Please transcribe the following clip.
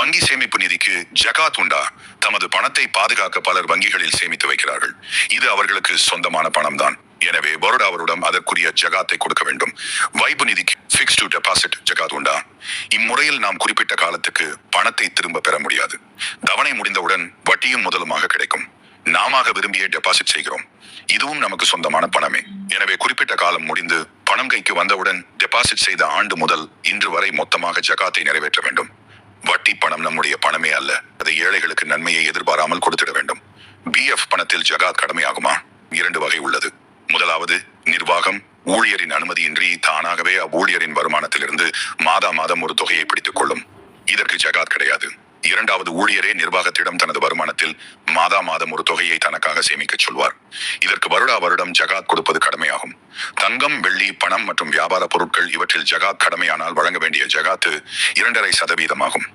வங்கி சேமிப்பு நிதிக்கு ஜகாத் உண்டா? தமது பணத்தை பாதுகாக்க பலர் வங்கிகளில் சேமித்து வைக்கிறார்கள். இது அவர்களுக்கு சொந்தமான பணம் தான் எனவே பரோடா அவரிடம் அதற்குரிய ஜகாத்தை கொடுக்க வேண்டும். வைப்பு நிதிக்கு பிக்ஸ் டு டெபாசிட் ஜகாத் உண்டா? இம்முறையில் நாம் குறிப்பிட்ட காலத்துக்கு பணத்தை திரும்ப பெற முடியாது. தவணை முடிந்தவுடன் வட்டியும் முதலுமாக கிடைக்கும். நாம விரும்பிய டெபாசிட் செய்கிறோம். இதுவும் நமக்கு சொந்தமான பணமே. எனவே குறிப்பிட்ட காலம் முடிந்து பணம் கைக்கு வந்தவுடன் டெபாசிட் செய்த ஆண்டு முதல் இன்று வரை மொத்தமாக ஜகாத்தை நிறைவேற்ற வேண்டும். வட்டி பணம் நம்முடைய பணமே அல்ல. அதை ஏழைகளுக்கு நன்மையை எதிர்பாராமல் கொடுத்திட வேண்டும். பிஎஃப் பணத்தில் ஜகாத் கடமையாகுமா? இரண்டு வகை உள்ளது. முதலாவது நிர்வாகம் ஊழியரின் அனுமதியின்றி தானாகவே அவ்வூழியரின் வருமானத்திலிருந்து மாதா மாதம் ஒரு தொகையை பிடித்துக் கொள்ளும். இதற்கு ஜகாத் கிடையாது. இரண்டாவது ஊழியரே நிர்வாகத்திடம் தனது வருமானத்தில் மாதா மாதம் ஒரு தொகையை தனக்காக சேமிக்கச் சொல்வார். இதற்கு வருடா வருடம் ஜகாத் கொடுப்பது கடமை தங்கம் வெள்ளி பணம் மற்றும் வியாபார பொருட்கள் இவற்றில் ஜகாத் கடமையானால் வழங்க வேண்டிய ஜகாத்து இரண்டரை சதவீதமாகும்.